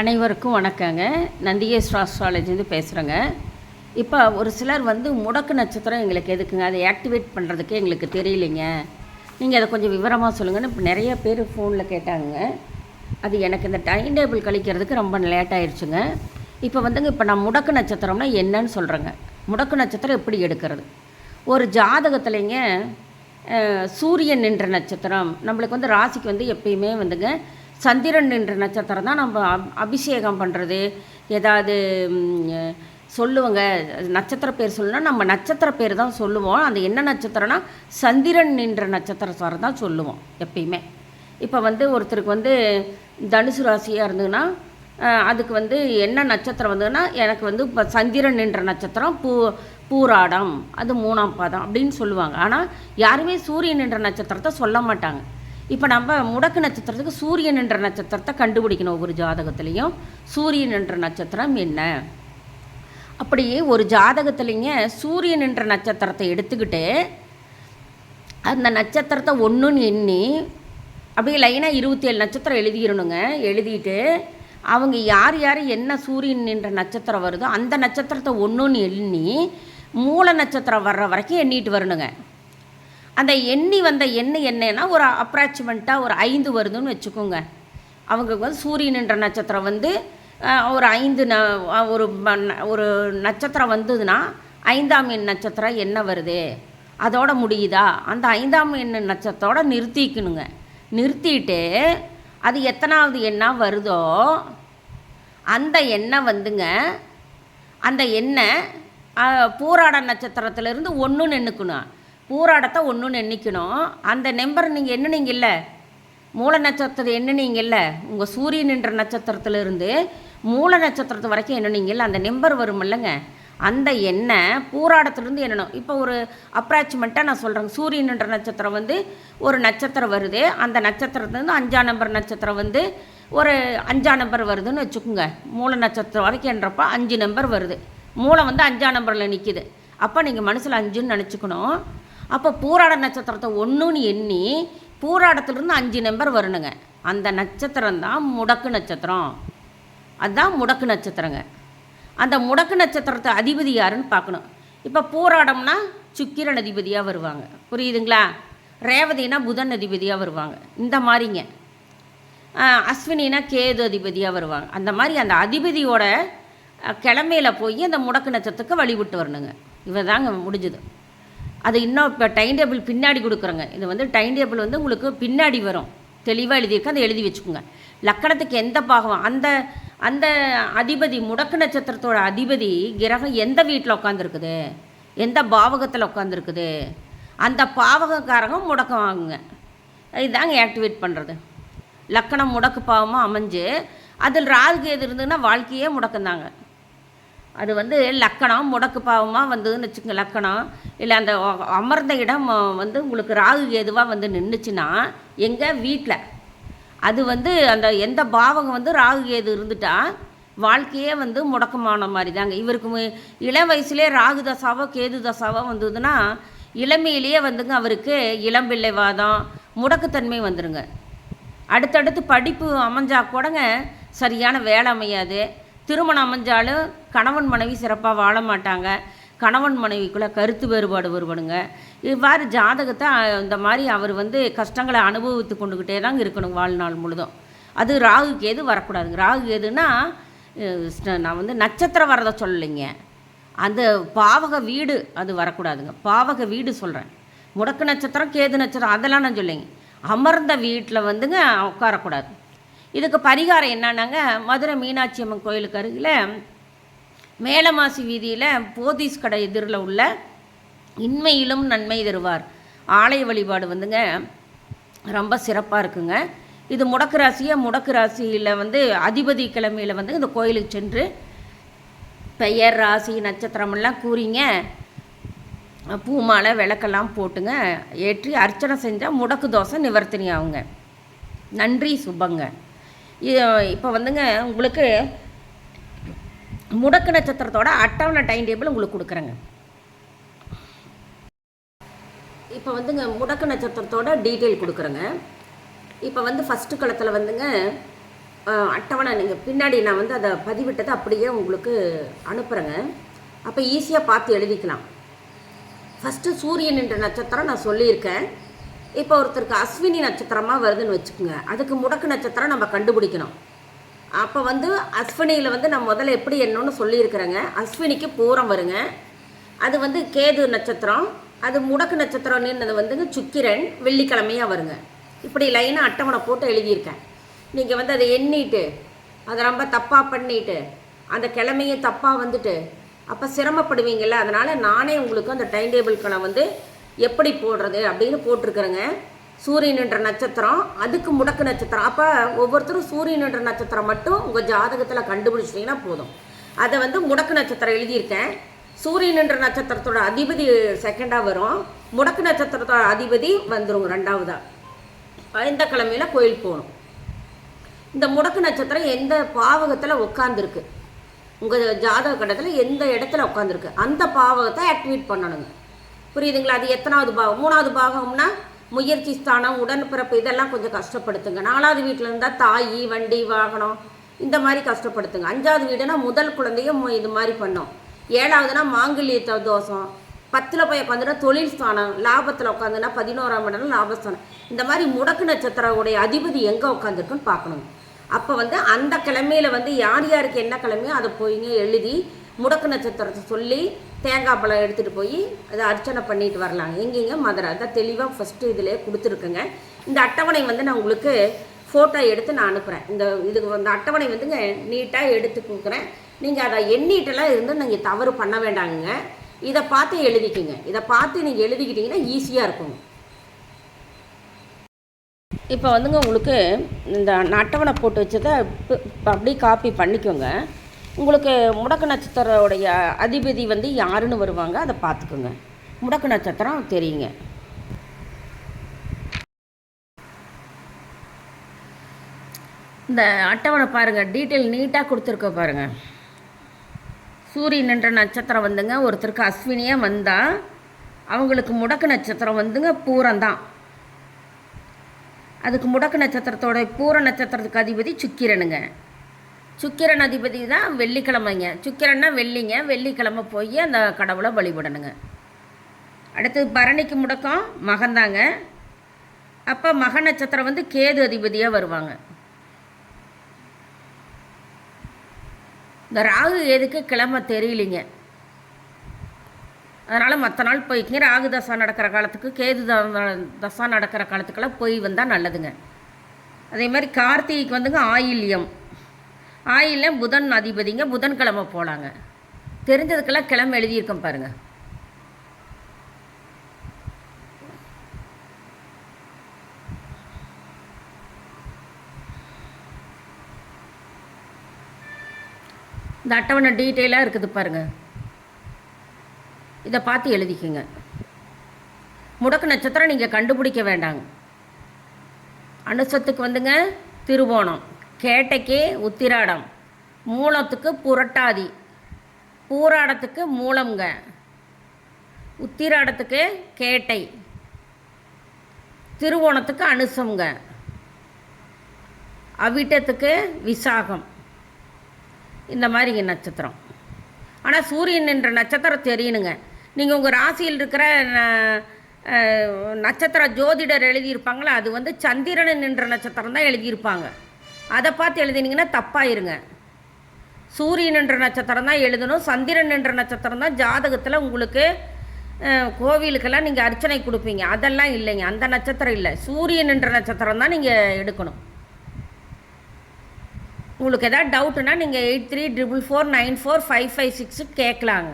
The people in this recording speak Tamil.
அனைவருக்கும் வணக்கங்க. நந்திகேஸ்வர ஆஸ்ட்ராலஜிலேருந்து பேசுகிறேங்க இப்போ ஒரு சிலர் வந்து முடக்கு நட்சத்திரம் எங்களுக்கு எதுக்குங்க? அதை ஆக்டிவேட் பண்ணுறதுக்கே எங்களுக்கு தெரியலைங்க. நீங்கள் அதை கொஞ்சம் விவரமாக சொல்லுங்கன்னு இப்போ நிறைய பேர் ஃபோனில் கேட்டாங்க அது எனக்கு இந்த டைம் டேபிள் கழிக்கிறதுக்கு ரொம்ப லேட் ஆயிடுச்சுங்க இப்போ வந்துங்க இப்போ நான் முடக்கு நட்சத்திரம்னா என்னன்னு சொல்கிறேங்க முடக்கு நட்சத்திரம் எப்படி எடுக்கிறது? ஒரு ஜாதகத்துலேங்க சூரியன் நின்ற நட்சத்திரம். நம்மளுக்கு வந்து ராசிக்கு வந்து எப்பயுமே வந்துங்க சந்திரன் நின்ற நட்சத்திரம் தான் நம்ம அப்- அபிஷேகம் பண்ணுறது ஏதாவது ம், சொல்லுவோங்க நட்சத்திர பேர் சொல்லணும்னா நம்ம நட்சத்திர பேர் தான் சொல்லுவோம். அந்த என்ன நட்சத்திரம்னா சந்திரன் நின்ற நட்சத்திரம் தான் சொல்லுவோம் எப்பயுமே. இப்போ வந்து ஒருத்தருக்கு வந்து தனுசு ராசியாக இருந்ததுன்னா அதுக்கு வந்து என்ன நட்சத்திரம் வந்ததுன்னா எனக்கு வந்து இப்போ சந்திரன் நின்ற நட்சத்திரம் பூ பூராடம் அது மூணாம் பாதம் அப்படின்னு சொல்லுவாங்க. ஆனால் யாருமே சூரியன் என்ற நட்சத்திரத்தை சொல்ல மாட்டாங்க. இப்போ நம்ம முடக்கு நட்சத்திரத்துக்கு சூரியன் என்ற நட்சத்திரத்தை கண்டுபிடிக்கணும் ஒவ்வொரு ஜாதகத்துலேயும். சூரியன் என்ற நட்சத்திரம் என்ன? அப்படியே ஒரு ஜாதகத்துலேங்க சூரியன் என்ற நட்சத்திரத்தை எடுத்துக்கிட்டு அந்த நட்சத்திரத்தை ஒன்றுன்னு எண்ணி அப்படியே லைனாக இருபத்தி ஏழு நட்சத்திரம் எழுதிடணுங்க. எழுதிட்டு அவங்க யார் யார் என்ன சூரியன் என்ற நட்சத்திரம் வருதோ அந்த நட்சத்திரத்தை ஒன்றுன்னு எண்ணி மூல நட்சத்திரம் வர்ற வரைக்கும் எண்ணிட்டு வரணுங்க. அந்த எண்ணி வந்த எண்ணெய் என்னன்னா ஒரு அப்ராக்சிமெண்ட்டாக ஒரு ஐந்து வருதுன்னு வச்சுக்கோங்க. அவங்க வந்து சூரியன் என்ற நட்சத்திரம் வந்து ஒரு ஐந்து ந ஒரு ஒரு நட்சத்திரம் வந்ததுன்னா ஐந்தாம் எண் நட்சத்திரம் என்ன வருது? அதோட முடியுதா? அந்த ஐந்தாம் எண் நட்சத்திரத்தோடு நிறுத்திக்கணுங்க. நிறுத்திட்டு அது எத்தனாவது எண்ணாக வருதோ அந்த எண்ணெய் வந்துங்க அந்த எண்ணெய் பூராட நட்சத்திரத்திலேருந்து ஒன்றுன்னு நின்றுக்கணும் பூராடத்தை ஒன்றுன்னு எண்ணிக்கணும். அந்த நம்பர் நீங்கள் எண்ணுனீங்கல்ல? மூல நட்சத்திரம் எண்ணுனீங்கல்ல? உங்கள் சூரியன் என்ற நட்சத்திரத்துலேருந்து மூல நட்சத்திரத்து வரைக்கும் எண்ணுனீங்கல்ல? அந்த நம்பர் வரும் இல்லைங்க அந்த எண்ணெய் பூராடத்துலேருந்து எண்ணணும். இப்போ ஒரு அப்ராச்மெண்ட்டாக நான் சொல்கிறேங்க சூரியன் என்ற நட்சத்திரம் வந்து ஒரு நட்சத்திரம் வருது. அந்த நட்சத்திரத்துலேருந்து அஞ்சாம் நம்பர் நட்சத்திரம் வந்து ஒரு அஞ்சாம் நம்பர் வருதுன்னு வச்சுக்கோங்க. மூல நட்சத்திரம் வரைக்கும் என்றப்போ அஞ்சு நம்பர் வருது. மூளை வந்து அஞ்சாம் நம்பரில் நிற்கிது அப்போ நீங்கள் மனசில் அஞ்சுன்னு நினச்சிக்கணும். அப்போ பூராட நட்சத்திரத்தை ஒன்றுன்னு எண்ணி பூராடத்துலேருந்து அஞ்சு நம்பர் வரணுங்க அந்த நட்சத்திரம் தான் முடக்கு நட்சத்திரம். அதுதான் முடக்கு நட்சத்திரங்க. அந்த முடக்கு நட்சத்திரத்தை அதிபதி யாருன்னு பார்க்கணும். இப்போ பூராடம்னா சுக்கிரன் அதிபதியாக வருவாங்க. புரியுதுங்களா? ரேவதினா புதன் அதிபதியாக வருவாங்க. இந்த மாதிரிங்க ஆஹ் அஸ்வினினா கேது அதிபதியாக வருவாங்க. அந்த மாதிரி அந்த அதிபதியோட கிழமையில் கிழமையில போய் அந்த முடக்கு நட்சத்திரத்துக்கு வழிபட்டு வரணுங்க. இவ தாங்க முடிஞ்சுது. அது இன்னும் இப்போ டைம் டேபிள் பின்னாடி கொடுக்குறோங்க. இது வந்து டைம் டேபிள் வந்து உங்களுக்கு பின்னாடி வரும். தெளிவாக எழுதியிருக்கு அதை எழுதி வச்சுக்கோங்க. லக்கணத்துக்கு எந்த பாகம் அந்த அந்த அதிபதி முடக்கு நட்சத்திரத்தோட அதிபதி கிரகம் எந்த வீட்டில் உட்காந்துருக்குது எந்த பாவகத்தில் உட்காந்துருக்குது அந்த பாவகக்காரங்க முடக்கம் வாங்குங்க. இதுதாங்க ஆக்டிவேட் பண்ணுறது லக்கணம் முடக்கு பாவமாக அமைஞ்சு அதில் ராகு கேது இருந்ததுன்னா வாழ்க்கையே முடக்கந்தாங்க அது வந்து லக்கணம் முடக்கு பாவமாக வந்ததுன்னு வச்சுக்கோங்க லக்கணம். இல்லை அந்த அமர்ந்த இடம் வந்து உங்களுக்கு ராகு கேதுவாக வந்து நின்றுச்சுன்னா எங்கள் வீட்டில் அது வந்து அந்த எந்த பாவகம் வந்து ராகு கேது இருந்துட்டால் வாழ்க்கையே வந்து முடக்கமான மாதிரி தாங்க இவருக்கு இளம் வயசுலேயே ராகு தசாவோ கேது தசாவோ வந்ததுன்னா இளமையிலேயே வந்துங்க அவருக்கு இளம்பிள்ளைவாதம் முடக்குத்தன்மை வந்துடுங்க அடுத்தடுத்து படிப்பு அமைஞ்சா கூடங்க சரியான வேலை அமையாது. திருமணம் அமைஞ்சாலும் கணவன் மனைவி சிறப்பாக வாழ மாட்டாங்க. கணவன் மனைவிக்குள்ளே கருத்து வேறுபாடு வருவனுங்க. இவ்வாறு ஜாதகத்தை இந்த மாதிரி அவர் வந்து கஷ்டங்களை அனுபவித்து கொண்டுக்கிட்டே தாங்க இருக்கணும் வாழ்நாள் முழுதும். அது ராகு கேது வரக்கூடாதுங்க. ராகு கேதுன்னா நான் வந்து நட்சத்திரம் வரதை சொல்லலைங்க. அந்த பாவக வீடு அது வரக்கூடாதுங்க. பாவக வீடு சொல்கிறேன் முடக்கு நட்சத்திரம் கேது நட்சத்திரம் அதெல்லாம் நான் சொல்லிங்க. அமர்ந்த வீட்டில் வந்துங்க உட்காரக்கூடாது. இதுக்கு பரிகாரம் என்னன்னாங்க மதுரை மீனாட்சி அம்மன் கோயிலுக்கு அருகில் மேலமாசி வீதியில் போதீஸ் கடை எதிரில் உள்ள இன்மையிலும் நன்மை தருவார். ஆலய வழிபாடு வந்துங்க ரொம்ப சிறப்பாக இருக்குங்க. இது முடக்கு ராசியை முடக்கு ராசியில் வந்து அதிபதி கிழமையில் வந்து இந்த கோயிலுக்கு சென்று பெயர் ராசி நட்சத்திரமெல்லாம் கூறிங்க. பூமாலை விளக்கெல்லாம் போட்டுங்க ஏற்றி அர்ச்சனை செஞ்சால் முடக்கு தோசை நிவர்த்தனி ஆகுங்க. நன்றி சுபங்க. இப்போ வந்துங்க உங்களுக்கு முடக்கு நட்சத்திரத்தோட அட்டவணை டைம் டேபிள் உங்களுக்கு கொடுக்குறேங்க. இப்போ வந்துங்க முடக்கு நட்சத்திரத்தோட டீட்டெயில் கொடுக்குறேங்க. இப்போ வந்து ஃபஸ்ட்டு களத்தில் வந்துங்க அட்டவணை நீங்கள் பின்னாடி நான் வந்து அதை பதிவிட்டதை அப்படியே உங்களுக்கு அனுப்புகிறேங்க அப்போ ஈஸியாக பார்த்து எழுதிக்கலாம். ஃபஸ்ட்டு சூரியன் என்ற நட்சத்திரம் நான் சொல்லியிருக்கேன். இப்போ ஒருத்தருக்கு அஸ்வினி நட்சத்திரமாக வருதுன்னு வச்சுக்கோங்க. அதுக்கு முடக்கு நட்சத்திரம் நம்ம கண்டுபிடிக்கணும். அப்போ வந்து அஸ்வினியில் வந்து நான் முதல்ல எப்படி என்னன்னு சொல்லியிருக்கிறேங்க. அஸ்வினிக்கு பூரம் வருங்க. அது வந்து கேது நட்சத்திரம். அது முடக்கு நட்சத்திரம் நின்றது வந்துங்க சுக்கிரன். வெள்ளிக்கிழமையாக வருங்க. இப்படி லைனாக அட்டவணை போட்டு எழுதியிருக்கேன். நீங்கள் வந்து அதை எண்ணிட்டு அதை ரொம்ப தப்பாக பண்ணிட்டு அந்த கிழமையை தப்பாக வந்துட்டு அப்போ சிரமப்படுவீங்கள்ல அதனால் நானே உங்களுக்கு அந்த டைம் டேபிள்களை வந்து எப்படி போடுறது அப்படின்னு போட்டிருக்கிறேங்க. சூரியனுன்ற நட்சத்திரம் அதுக்கு முடக்கு நட்சத்திரம். அப்போ ஒவ்வொருத்தரும் சூரியனுன்ற நட்சத்திரம் மட்டும் உங்கள் ஜாதகத்தில் கண்டுபிடிச்சிட்டிங்கன்னா போதும். அதை வந்து முடக்கு நட்சத்திரம் எழுதியிருக்கேன். சூரியனுன்ற நட்சத்திரத்தோட அதிபதி செகண்டாக வரும். முடக்கு நட்சத்திரத்தோட அதிபதி வந்துடும் ரெண்டாவதாக இந்த கிழமையில் கோயில் போகணும். இந்த முடக்கு நட்சத்திரம் எந்த பாவகத்தில் உட்காந்துருக்கு உங்கள் ஜாதக கட்டத்தில் எந்த இடத்துல உட்காந்துருக்கு அந்த பாவகத்தை ஆக்டிவேட் பண்ணணுங்க. புரியுதுங்களா? அது எத்தனாவது பாவம்? மூணாவது பாகம்னா முயற்சி ஸ்தானம் உடன்பிறப்பு இதெல்லாம் கொஞ்சம் கஷ்டப்படுத்துங்க. நாலாவது வீட்டில் இருந்தால் தாய் வண்டி வாகனம் இந்த மாதிரி கஷ்டப்படுத்துங்க. அஞ்சாவது வீடுனா முதல் குழந்தையும் இது மாதிரி பண்ணும். ஏழாவதுனா மாங்கல்ய தோஷம். பத்தில் போய் உட்காந்துனா தொழில் ஸ்தானம். லாபத்தில் உட்காந்துனா பதினோராம் இடம் லாபஸ்தானம். இந்த மாதிரி முடக்கு நட்சத்திரவுடைய அதிபதி எங்கே உட்காந்துருக்குன்னு பார்க்கணும். அப்போ வந்து அந்த கிழமையில் வந்து யார் யாருக்கு என்ன கிழமையோ அதை போய்ங்க எழுதி முடக்கு நட்சத்திரத்தை சொல்லி தேங்காய் பழம் எடுத்துகிட்டு போய் அதை அர்ச்சனை பண்ணிட்டு வரலாங்க எங்கெங்க மதுரை. அதான் தெளிவாக ஃபஸ்ட்டு இதில் கொடுத்துருக்குங்க. இந்த அட்டவணை வந்து நான் உங்களுக்கு ஃபோட்டோ எடுத்து நான் அனுப்புகிறேன் இந்த இதுக்கு இந்த அட்டவணை வந்துங்க நீட்டாக எடுத்து கொடுக்குறேன் நீங்கள் அதை எண்ணிட்டெல்லாம் இருந்து நீங்கள் தவறு பண்ண வேண்டாங்க இதை பார்த்து எழுதிக்குங்க. இதை பார்த்து நீங்கள் எழுதிக்கிட்டிங்கன்னா ஈஸியாக இருக்கும் இப்போ வந்துங்க உங்களுக்கு இந்த நான் அட்டவணை போட்டு வச்சதை இப்போ அப்படியே காப்பி பண்ணிக்கோங்க. உங்களுக்கு முடக்கு நட்சத்திரோடைய அதிபதி வந்து யாருன்னு வருவாங்க? அதை பார்த்துக்குங்க. முடக்கு நட்சத்திரம் தெரியுங்க. இந்த அட்டவணை பாருங்கள் டீட்டெயில் நீட்டாக கொடுத்துருக்க பாருங்கள் சூரியன் என்ற நட்சத்திரம் வந்துங்க. ஒருத்தருக்கு அஸ்வினியாக வந்தால் அவங்களுக்கு முடக்கு நட்சத்திரம் வந்துங்க. பூரம்தான் அதுக்கு முடக்கு நட்சத்திரத்தோட பூர நட்சத்திரத்துக்கு அதிபதி சுக்கிரனுங்க. சுக்கிரன் அதிபதி தான் வெள்ளிக்கிழமைங்க. சுக்கிரன்னா வெள்ளிங்க. வெள்ளிக்கிழமை போய் அந்த கடவுளை வழிபடணுங்க. அடுத்தது பரணிக்கு முடக்கம் மகன்தாங்க அப்போ மக நட்சத்திரம் வந்து கேது அதிபதியாக வருவாங்க. இந்த ராகு எதுக்கு கிழமை தெரியலிங்க. அதனால் மற்ற நாள் போய்க்கிங்க. ராகு தசா நடக்கிற காலத்துக்கு கேது தசா நடக்கிற காலத்துக்கெல்லாம் போய் வந்தால் நல்லதுங்க. அதே மாதிரி கார்த்திகைக்கு வந்துங்க ஆயில்யம். ஆயிலில் புதன் அதிபதிங்க புதன்கிழமை போகலாங்க தெரிஞ்சதுக்கெல்லாம் கிழமை எழுதியிருக்கேன் பாருங்கள் இந்த அட்டவணை டீட்டெயிலாக இருக்குது பாருங்கள் இதை பார்த்து எழுதிக்கங்க. முடக்கு நட்சத்திரம் நீங்கள் கண்டுபிடிக்க வேண்டாங்க. அனுசத்துக்கு வந்துங்க திருவோணம். கேட்டைக்கு உத்திராடம். மூலத்துக்கு புரட்டாதி. பூராடத்துக்கு மூலம்ங்க. உத்திராடத்துக்கு கேட்டை. திருவோணத்துக்கு அனுசம்ங்க. அவிட்டத்துக்கு விசாகம். இந்த மாதிரிங்க நட்சத்திரம். ஆனால் சூரியன் என்ற நட்சத்திரம் தெரியணுங்க. நீங்கள் உங்கள் ராசியில் இருக்கிற நட்சத்திர ஜோதிடர் எழுதியிருப்பாங்களே அது வந்து சந்திரன் என்ற நட்சத்திரம் தான் எழுதியிருப்பாங்க. அதை பார்த்து எழுதினீங்கன்னா தப்பாயிருங்க. சூரியன் என்ற நட்சத்திரம் தான் எழுதணும் சந்திரன் என்ற நட்சத்திரம் தான் ஜாதகத்தில் உங்களுக்கு கோவிலுக்கெல்லாம் நீங்கள் அர்ச்சனை கொடுப்பீங்க. அதெல்லாம் இல்லைங்க அந்த நட்சத்திரம் இல்லை. சூரியன் என்ற நட்சத்திரம் தான் நீங்கள் எடுக்கணும். உங்களுக்கு எதாவது டவுட்டுன்னா நீங்கள் eight three triple four nine four five five six கேட்கலாங்க.